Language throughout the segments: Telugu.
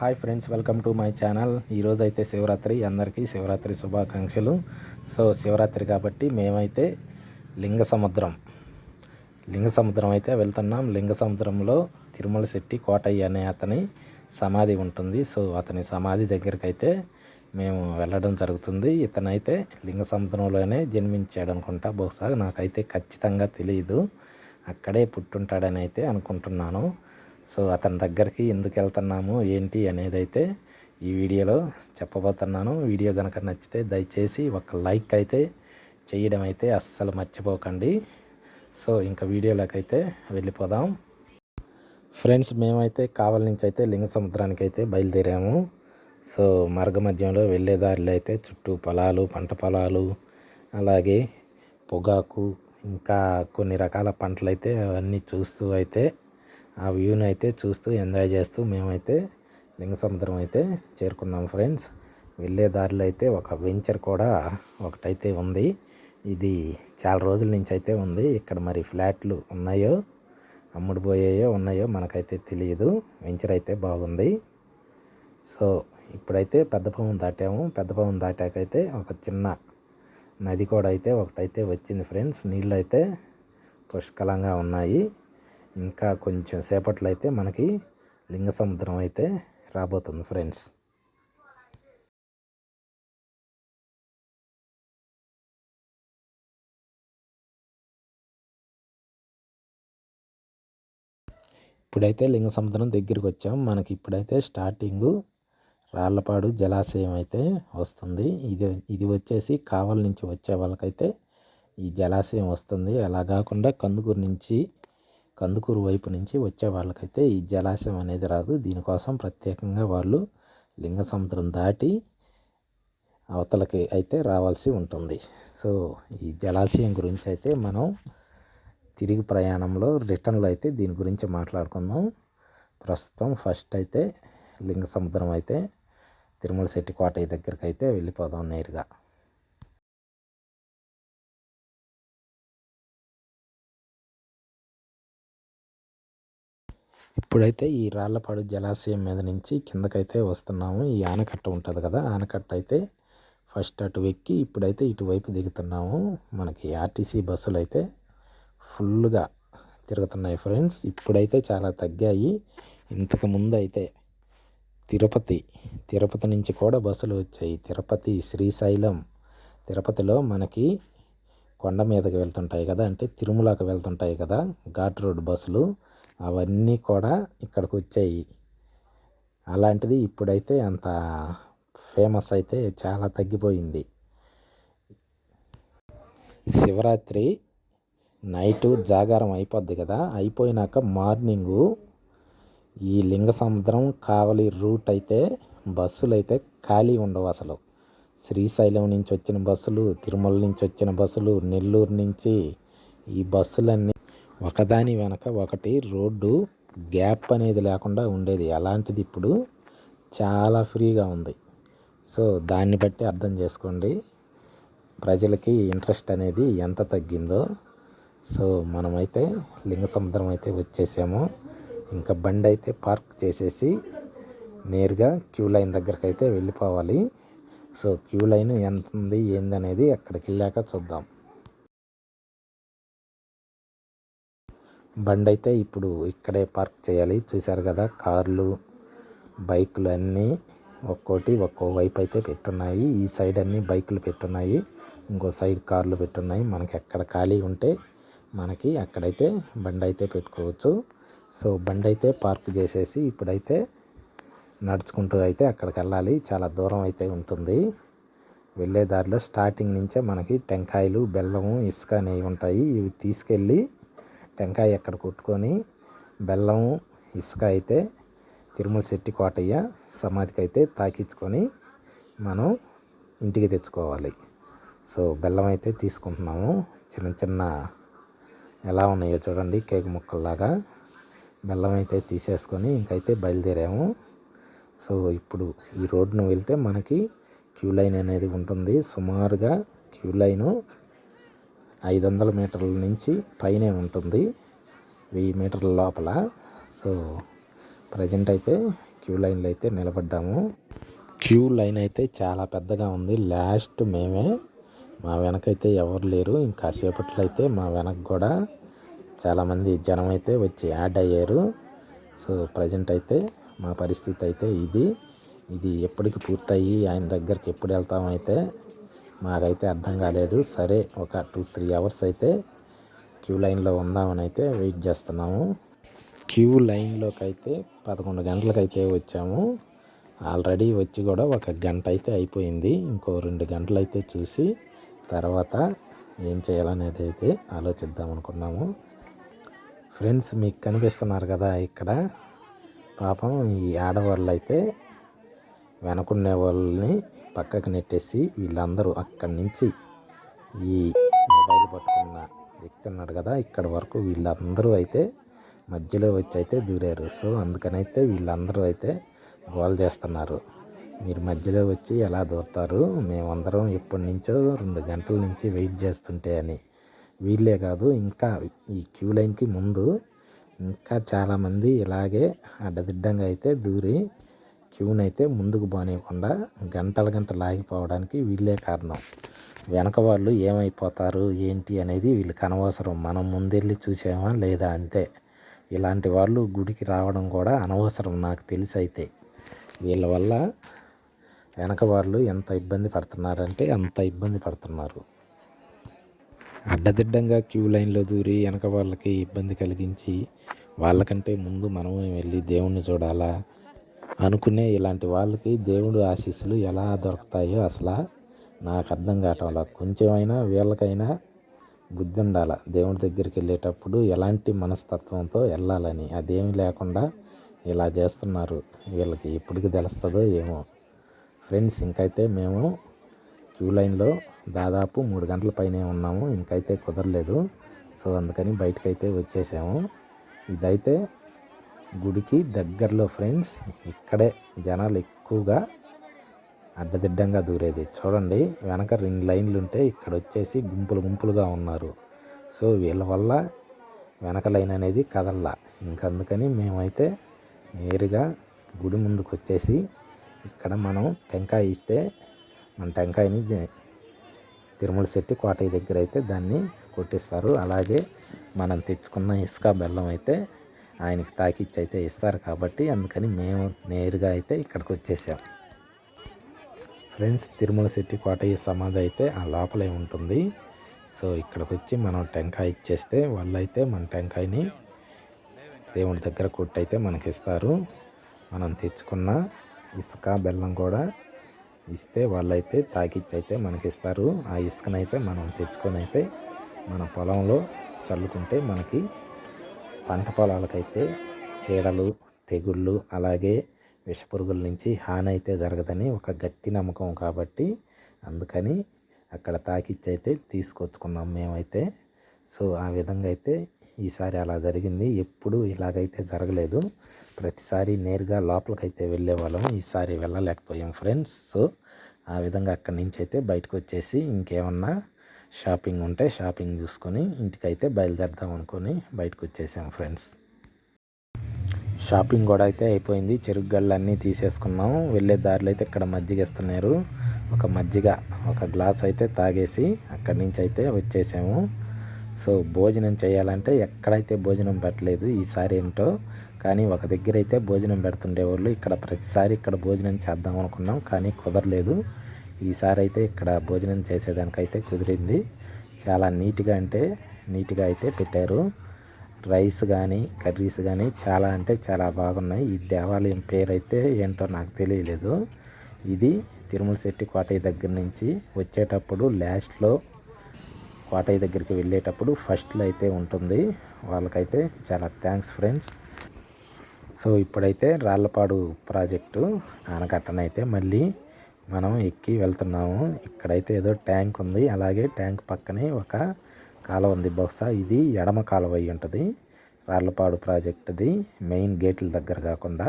Hi friends welcome to my channel. ఈరోజు అయితే శివరాత్రి. అందరికీ శివరాత్రి శుభాకాంక్షలు. సో శివరాత్రి కాబట్టి మేమైతే లింగ సముద్రం. లింగ సముద్రం అయితే వెళ్తున్నాం. లింగ సముద్రంలో తిరుమల శెట్టి కోటయ్య అనే అతని సమాధి ఉంటుంది. సో అతని సమాధి దగ్గరికి అయితే మేము వెళ్ళడం జరుగుతుంది. ఇతనైతే లింగ సముద్రంలోనే జన్మించాడు అనుకుంటా బహుశా నాకైతే ఖచ్చితంగా తెలియదు అక్కడే పుట్టుంటాడని అయితే అనుకుంటున్నాను. సో అతని దగ్గరికి ఎందుకు వెళ్తున్నాము ఏంటి అనేది అయితే ఈ వీడియోలో చెప్పబోతున్నాను. వీడియో కనుక నచ్చితే దయచేసి ఒక లైక్ అయితే చేయడం అయితే అస్సలు మర్చిపోకండి. సో ఇంకా వీడియోలోకి అయితే వెళ్ళిపోదాం. ఫ్రెండ్స్ మేమైతే కావలి నుంచి అయితే లింగ సముద్రానికి అయితే బయలుదేరాము. సో మార్గ మధ్యంలో వెళ్ళే దారిలో అయితే చుట్టూ పొలాలు పంట పొలాలు అలాగే పొగాకు ఇంకా కొన్ని రకాల పంటలు అయితే అవన్నీ చూస్తూ అయితే ఆ వ్యూని అయితే చూస్తూ ఎంజాయ్ చేస్తూ మేమైతే లింగ సముద్రం అయితే చేరుకున్నాం ఫ్రెండ్స్. వెళ్ళే దారిలో అయితే ఒక వెంచర్ కూడా ఒకటైతే ఉంది. ఇది చాలా రోజుల నుంచి అయితే ఉంది. ఇక్కడ మరి ఫ్లాట్లు ఉన్నాయో అమ్ముడుపోయాయో ఉన్నాయో మనకైతే తెలియదు. వెంచర్ అయితే బాగుంది. సో ఇప్పుడైతే పెద్ద పవన్ దాటాము. పెద్ద పవన్ దాటాకైతే ఒక చిన్న నది కూడా అయితే ఒకటైతే వచ్చింది ఫ్రెండ్స్. నీళ్ళు అయితే పుష్కలంగా ఉన్నాయి. ఇంకా కొంచెం సేపట్లో అయితే మనకి లింగ సముద్రం అయితే రాబోతుంది ఫ్రెండ్స్ ఇప్పుడైతే లింగ సముద్రం దగ్గరికి వచ్చాం. మనకి ఇప్పుడైతే స్టార్టింగు రాళ్ళపాడు జలాశయం అయితే వస్తుంది. ఇది ఇది వచ్చేసి కావల నుంచి వచ్చే వాళ్ళకైతే ఈ జలాశయం వస్తుంది. అలా కాకుండా కందుకూరు నుంచి కందుకూరు వైపు నుంచి వచ్చే వాళ్ళకైతే ఈ జలాశయం అనేది రాదు. దీనికోసం ప్రత్యేకంగా వాళ్ళు లింగ సముద్రం దాటి అవతలకి అయితే రావాల్సి ఉంటుంది. సో ఈ జలాశయం గురించి అయితే మనం తిరిగి ప్రయాణంలో రిటర్న్లో అయితే దీని గురించి మాట్లాడుకుందాం. ప్రస్తుతం ఫస్ట్ అయితే లింగ సముద్రం అయితే తిరుమల శెట్టి దగ్గరికి అయితే వెళ్ళిపోదాం నేరుగా. ఇప్పుడైతే ఈ రాళ్ళపాడు జలాశయం మీద నుంచి కిందకైతే వస్తున్నాము. ఈ ఆనకట్ట ఉంటుంది కదా ఆనకట్ట అయితే ఫస్ట్ అటు ఎక్కి ఇప్పుడైతే ఇటువైపు దిగుతున్నాము. మనకి ఆర్టీసీ బస్సులు అయితే ఫుల్గా తిరుగుతున్నాయి ఫ్రెండ్స్. ఇప్పుడైతే చాలా తగ్గాయి. ఇంతకుముందు అయితే తిరుపతి తిరుపతి నుంచి కూడా బస్సులు వచ్చాయి. తిరుపతి శ్రీశైలం తిరుపతిలో మనకి కొండ మీదకి వెళ్తుంటాయి కదా అంటే తిరుమలకి వెళ్తుంటాయి కదా ఘాట్ రోడ్ బస్సులు. అవన్నీ కూడా ఇక్కడికి వచ్చాయి అలాంటిది ఇప్పుడైతే అంత ఫేమస్ అయితే చాలా తగ్గిపోయింది. శివరాత్రి నైటు జాగారం అయిపోద్ది కదా అయిపోయినాక మార్నింగు ఈ లింగ సముద్రం కావలి రూట్ అయితే బస్సులు అయితే ఖాళీ ఉండవు అసలు. శ్రీశైలం నుంచి వచ్చిన బస్సులు తిరుమల నుంచి వచ్చిన బస్సులు నెల్లూరు నుంచి ఈ బస్సులన్నీ ఒకదాని వెనక ఒకటి రోడ్డు గ్యాప్ అనేది లేకుండా ఉండేది. అలాంటిది ఇప్పుడు చాలా ఫ్రీగా ఉంది. సో దాన్ని బట్టి అర్థం చేసుకోండి. ప్రజలకి ఇంట్రెస్ట్ అనేది ఎంత తగ్గిందో. సో మనమైతే లింగ సముద్రం అయితే వచ్చేసాము. ఇంకా బండి అయితే పార్క్ చేసేసి నేరుగా క్యూ లైన్ దగ్గరికి అయితే వెళ్ళిపోవాలి. సో క్యూ లైన్ ఎంత ఉంది ఏందనేది అక్కడికి వెళ్ళాక చూద్దాం. బండి అయితే ఇప్పుడు ఇక్కడే పార్క్ చేయాలి. చూశారు కదా కార్లు బైకులు అన్నీ ఒక్కోటి ఒక్కో వైపు అయితే పెట్టున్నాయి. ఈ సైడ్ అన్నీ బైకులు పెట్టున్నాయి. ఇంకో సైడ్ కార్లు పెట్టున్నాయి. మనకి ఎక్కడ ఖాళీ ఉంటే మనకి అక్కడైతే బండి అయితే పెట్టుకోవచ్చు. సో బండి అయితే పార్క్ చేసేసి ఇప్పుడైతే నడుచుకుంటూ అయితే అక్కడికి వెళ్ళాలి. చాలా దూరం అయితే ఉంటుంది. వెళ్ళే దారిలో స్టార్టింగ్ నుంచే మనకి టెంకాయలు బెల్లము ఇసుక అనేవి ఉంటాయి. ఇవి తీసుకెళ్ళి టెంకాయ ఎక్కడ కొట్టుకొని బెల్లం ఇసుక అయితే తిరుమల శెట్టి కోటయ్య సమాధికి అయితే తాకించుకొని మనం ఇంటికి తెచ్చుకోవాలి. సో బెల్లం అయితే తీసుకుంటున్నాము. చిన్న చిన్న ఎలా ఉన్నాయో చూడండి. కేక్ ముక్కల్లాగా బెల్లం అయితే తీసేసుకొని ఇంకైతే బయలుదేరాము. సో ఇప్పుడు ఈ రోడ్డును వెళ్తే మనకి క్యూ లైన్ అనేది ఉంటుంది. సుమారుగా క్యూ లైను ఐదు వందల మీటర్ల నుంచి పైనే ఉంటుంది. వెయ్యి మీటర్ల లోపల. సో ప్రజెంట్ అయితే క్యూ లైన్లో అయితే నిలబడ్డాము. క్యూ లైన్ అయితే చాలా పెద్దగా ఉంది. లాస్ట్ మేమే. మా వెనకైతే ఎవరు లేరు. ఇంకాసేపట్లో అయితే మా వెనక కూడా చాలామంది జనం అయితే వచ్చి యాడ్ అయ్యారు. సో ప్రజెంట్ అయితే మా పరిస్థితి అయితే ఇది. ఇది ఎప్పటికి పూర్తయి ఆయన దగ్గరికి ఎప్పుడు వెళ్తామైతే మాకైతే అర్థం కాలేదు. సరే ఒక టూ త్రీ అవర్స్ అయితే క్యూ లైన్లో ఉందామని అయితే వెయిట్ చేస్తున్నాము. క్యూ లైన్లోకి అయితే పదకొండు గంటలకైతే వచ్చాము. ఆల్రెడీ వచ్చి కూడా ఒక గంట అయితే అయిపోయింది. ఇంకో రెండు గంటలు అయితే చూసి తర్వాత ఏం చేయాలనేది అయితే ఆలోచిద్దాం అనుకున్నాము. ఫ్రెండ్స్ మీకు కనిపిస్తున్నారు కదా ఇక్కడ. పాపం ఈ ఆడవాళ్ళు అయితే వెనకునే వాళ్ళని పక్కకు నెట్టేసి వీళ్ళందరూ అక్కడి నుంచి ఈ మొబైల్ పట్టుకున్న వ్యక్తి ఉన్నాడు కదా ఇక్కడ వరకు వీళ్ళందరూ అయితే మధ్యలో వచ్చి అయితే దూరారు. సో అందుకనైతే వీళ్ళందరూ అయితే గోల్ చేస్తున్నారు. మీరు మధ్యలో వచ్చి ఎలా దూరుతారు? మేమందరం ఎప్పటి నుంచో రెండు గంటల నుంచి వెయిట్ చేస్తుంటే అని. వీళ్ళే కాదు ఇంకా ఈ క్యూ లైన్కి ముందు ఇంకా చాలామంది ఇలాగే అడ్డదిడ్డంగా అయితే దూరి క్యూనైతే ముందుకు పోనీయకుండా గంటల గంటలు ఆగిపోవడానికి వీళ్ళే కారణం. వెనక వాళ్ళు ఏమైపోతారు ఏంటి అనేది వీళ్ళకి అనవసరం మనం ముందెళ్ళి చూసామా లేదా అంతే. ఇలాంటి వాళ్ళు గుడికి రావడం కూడా అనవసరం నాకు తెలిసి అయితే. వీళ్ళ వల్ల వెనక వాళ్ళు ఎంత ఇబ్బంది పడుతున్నారంటే అంత ఇబ్బంది పడుతున్నారు. అడ్డదిడ్డంగా క్యూ లైన్లో దూరి వెనక వాళ్ళకి ఇబ్బంది కలిగించి వాళ్ళకంటే ముందు మనమే వెళ్ళి దేవుణ్ణి చూడాలా? అనుకునే ఇలాంటి వాళ్ళకి దేవుడు ఆశీస్సులు ఎలా దొరుకుతాయో అసలు నాకు అర్థం కావటం కొంచెమైనా వీళ్ళకైనా బుద్ధి ఉండాలి దేవుడి దగ్గరికి వెళ్ళేటప్పుడు ఎలాంటి మనస్తత్వంతో వెళ్ళాలని అదేమీ లేకుండా ఇలా చేస్తున్నారు. వీళ్ళకి ఎప్పటికి తెలుస్తుందో ఏమో. ఫ్రెండ్స్ ఇంకైతే మేము క్యూ లైన్లో దాదాపు మూడు గంటల పైనే ఉన్నాము. ఇంకైతే కుదరలేదు. సో అందుకని బయటకైతే వచ్చేసాము. ఇదైతే గుడికి దగ్గరలో ఫ్రెండ్స్ ఇక్కడే జనాలు ఎక్కువగా అడ్డదిడ్డంగా దూరేది. చూడండి వెనక రెండు లైన్లు ఉంటే ఇక్కడ వచ్చేసి గుంపులు గుంపులుగా ఉన్నారు. సో వీళ్ళ వల్ల వెనక లైన్ అనేది కదల్లా. ఇంకందుకని మేమైతే నేరుగా గుడి ముందుకు వచ్చేసి ఇక్కడ మనం టెంకాయ ఇస్తే మన టెంకాయని తిరుమల శెట్టి కోటయ్య దగ్గర అయితే దాన్ని కొట్టిస్తారు. అలాగే మనం తెచ్చుకున్న ఇసుక బెల్లం అయితే ఆయనకి తాకిచ్చి అయితే ఇస్తారు కాబట్టి అందుకని మేము నేరుగా అయితే ఇక్కడికి వచ్చేసాం. ఫ్రెండ్స్ తిరుమల శెట్టి కోటయ్య సమాధి అయితే ఆ లోపలే ఉంటుంది. సో ఇక్కడికి వచ్చి మనం టెంకాయ ఇచ్చేస్తే వాళ్ళైతే మన టెంకాయని దేవుడి దగ్గర కొట్టయితే మనకి ఇస్తారు మనం తెచ్చుకున్న ఇసుక బెల్లం కూడా ఇస్తే వాళ్ళైతే తాకిచ్చి అయితే మనకి ఇస్తారు ఆ ఇసుకనైతే మనం తెచ్చుకొని అయితే మన పొలంలో చల్లుకుంటే మనకి పంట పొలాలకైతే చీడలు తెగుళ్ళు అలాగే విషపురుగుల నుంచి హాని అయితే జరగదని ఒక గట్టి నమ్మకం కాబట్టి అందుకని అక్కడ తాకిచ్చి అయితే తీసుకొచ్చుకున్నాం మేమైతే. సో ఆ విధంగా అయితే ఈసారి అలా జరిగింది. ఎప్పుడు ఇలాగైతే జరగలేదు. ప్రతిసారి నేరుగా లోపలికైతే వెళ్ళే వాళ్ళం ఈసారి వెళ్ళలేకపోయాం ఫ్రెండ్స్. సో ఆ విధంగా అక్కడి నుంచి అయితే బయటకు వచ్చేసి ఇంకేమన్నా షాపింగ్ ఉంటే షాపింగ్ చూసుకొని ఇంటికైతే బయలుదేరదాం అనుకొని బయటకు వచ్చేసాం ఫ్రెండ్స్. షాపింగ్ కూడా అయితే అయిపోయింది. చెరుకు గళ్ళు అన్నీ తీసేసుకున్నాం వెళ్ళే దారిలో అయితే ఇక్కడ మజ్జిగ ఇస్తున్నారు ఒక మజ్జిగ ఒక గ్లాస్ అయితే తాగేసి అక్కడి నుంచి అయితే వచ్చేసాము. సో భోజనం చేయాలంటే ఎక్కడైతే భోజనం పెట్టలేదు ఈసారి ఏంటో కానీ ఒక దగ్గర అయితే భోజనం పెడుతుండేవాళ్ళు. ఇక్కడ ప్రతిసారి ఇక్కడ భోజనం చేద్దాం అనుకున్నాం కానీ కుదరలేదు. ఈసారి అయితే ఇక్కడ భోజనం చేసేదానికైతే కుదిరింది. చాలా నీట్గా అంటే నీట్గా అయితే పెట్టారు. రైస్ కానీ కర్రీస్ కానీ చాలా అంటే చాలా బాగున్నాయి. ఈ దేవాలయం పేరు అయితే ఏంటో నాకు తెలియలేదు. ఇది తిరుమల శెట్టి కోటయ్య దగ్గర నుంచి వచ్చేటప్పుడు లాస్ట్లో కోటయ్య దగ్గరికి వెళ్ళేటప్పుడు ఫస్ట్లో అయితే ఉంటుంది. వాళ్ళకైతే చాలా థ్యాంక్స్ ఫ్రెండ్స్. సో ఇప్పుడైతే రాళ్ళపాడు ప్రాజెక్టు ఆనకట్టనైతే మళ్ళీ మనం ఎక్కి వెళ్తున్నాము. ఇక్కడైతే ఏదో ట్యాంక్ ఉంది. అలాగే ట్యాంక్ పక్కనే ఒక కాలువ ఉంది. బహుశా ఇది ఎడమ కాలువ అయి ఉంటుంది. రాళ్ళపాడు ప్రాజెక్టుది. మెయిన్ గేట్ల దగ్గర కాకుండా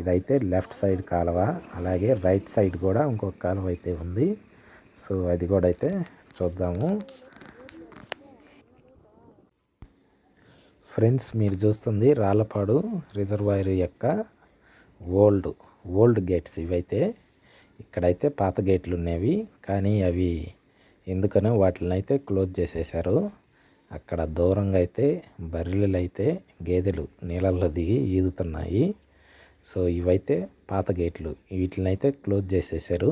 ఇదైతే లెఫ్ట్ సైడ్ కాలువ. అలాగే రైట్ సైడ్ కూడా ఇంకొక కాలువ అయితే ఉంది. సో అది కూడా అయితే చూద్దాము. ఫ్రెండ్స్ మీరు చూస్తుంది రాళ్ళపాడు రిజర్వాయర్ యొక్క ఓల్డ్ ఓల్డ్ గేట్స్ ఇవైతే. ఇక్కడైతే పాత గేట్లు ఉన్నవి కానీ అవి ఎందుకనో వాటిని అయితే క్లోజ్ చేసేసారు అక్కడ దూరంగా అయితే బర్రెలు అయితే గేదెలు నీళ్ళల్లో దిగి ఈదుతున్నాయి. సో ఇవైతే పాత గేట్లు. వీటిని అయితే క్లోజ్ చేసేసారు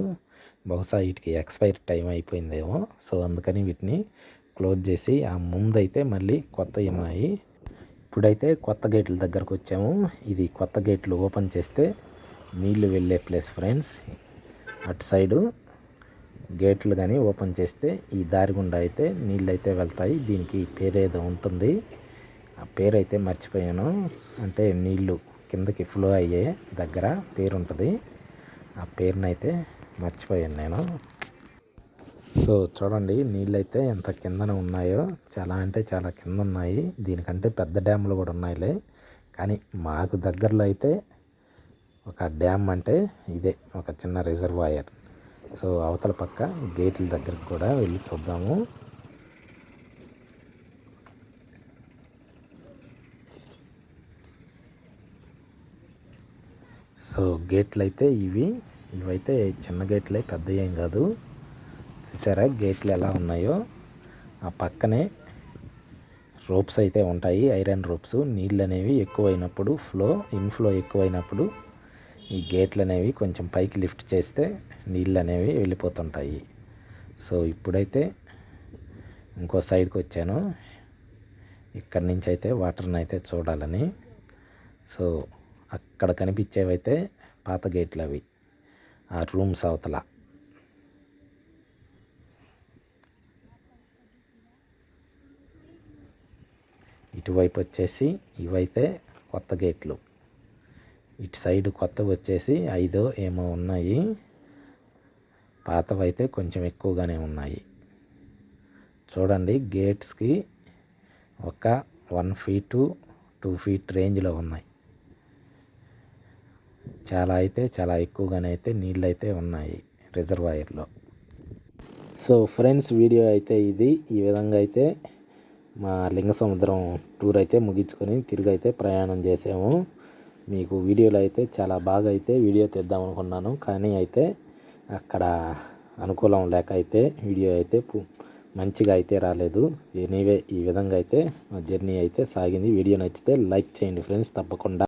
బహుశా వీటికి ఎక్స్పైర్ టైం అయిపోయిందేమో. సో అందుకని వీటిని క్లోజ్ చేసి ఆ ముందైతే మళ్ళీ కొత్తవి ఉన్నాయి. ఇప్పుడైతే కొత్త గేట్ల దగ్గరకు వచ్చాము ఇది కొత్త గేట్లు ఓపెన్ చేస్తే నీళ్ళు వెళ్ళే ప్లేస్ ఫ్రెండ్స్. అటు సైడు గేట్లు కానీ ఓపెన్ చేస్తే ఈ దారి గుండా అయితే నీళ్ళు అయితే వెళ్తాయి. దీనికి పేరేదో ఉంటుంది. ఆ పేరు అయితే మర్చిపోయాను. అంటే నీళ్ళు కిందకి ఫ్లో అయ్యే దగ్గర పేరు ఉంటుంది ఆ పేరునైతే మర్చిపోయాను నేను. సో చూడండి నీళ్ళు అయితే ఎంత కిందన ఉన్నాయో. చాలా అంటే చాలా కింద ఉన్నాయి. దీనికంటే పెద్ద డ్యాములు కూడా ఉన్నాయిలే. కానీ మాకు దగ్గరలో అయితే ఒక డ్యామ్ అంటే ఇదే ఒక చిన్న రిజర్వాయర్. సో అవతల పక్క గేట్ల దగ్గరకు కూడా వెళ్ళి చూద్దాము. సో గేట్లు అయితే ఇవి ఇవైతే చిన్న గేట్లే పెద్ద ఏం కాదు. చూసారా గేట్లు ఎలా ఉన్నాయో? ఆ పక్కనే రోప్స్ అయితే ఉంటాయి ఐరన్ రోప్స్. నీళ్ళు అనేవి ఎక్కువైనప్పుడు ఫ్లో ఇన్ఫ్లో ఎక్కువైనప్పుడు ఈ గేట్లు అనేవి కొంచెం పైకి లిఫ్ట్ చేస్తే నీళ్ళు అనేవి వెళ్ళిపోతుంటాయి. సో ఇప్పుడైతే ఇంకో సైడ్కి వచ్చాను ఇక్కడి నుంచి అయితే వాటర్ని అయితే చూడాలని. సో అక్కడ కనిపించేవైతే పాత గేట్లు అవి ఆ రూమ్స్ అవతల. ఇటువైపు వచ్చేసి ఇవైతే కొత్త గేట్లు. ఇటు సైడ్ కొత్త వచ్చేసి ఐదో ఏమో ఉన్నాయి. పాతవైతే కొంచెం ఎక్కువగానే ఉన్నాయి. చూడండి గేట్స్కి ఒక వన్ ఫీటు టూ ఫీట్ రేంజ్లో ఉన్నాయి. చాలా అయితే చాలా ఎక్కువగానే అయితే నీళ్ళు అయితే ఉన్నాయి రిజర్వాయర్లో. సో ఫ్రెండ్స్ వీడియో అయితే ఇది. ఈ విధంగా అయితే మా లింగ సముద్రం టూర్ అయితే ముగించుకొని తిరిగి అయితే ప్రయాణం చేసాము. మీకు వీడియోలో అయితే చాలా బాగా అయితే వీడియో తీద్దాం అనుకున్నాను. కానీ అయితే అక్కడ అనుకూలం లేక అయితే వీడియో అయితే మంచిగా అయితే రాలేదు. ఎనీవే ఈ విధంగా అయితే మా జర్నీ అయితే సాగింది. వీడియో నచ్చితే లైక్ చేయండి ఫ్రెండ్స్. తప్పకుండా.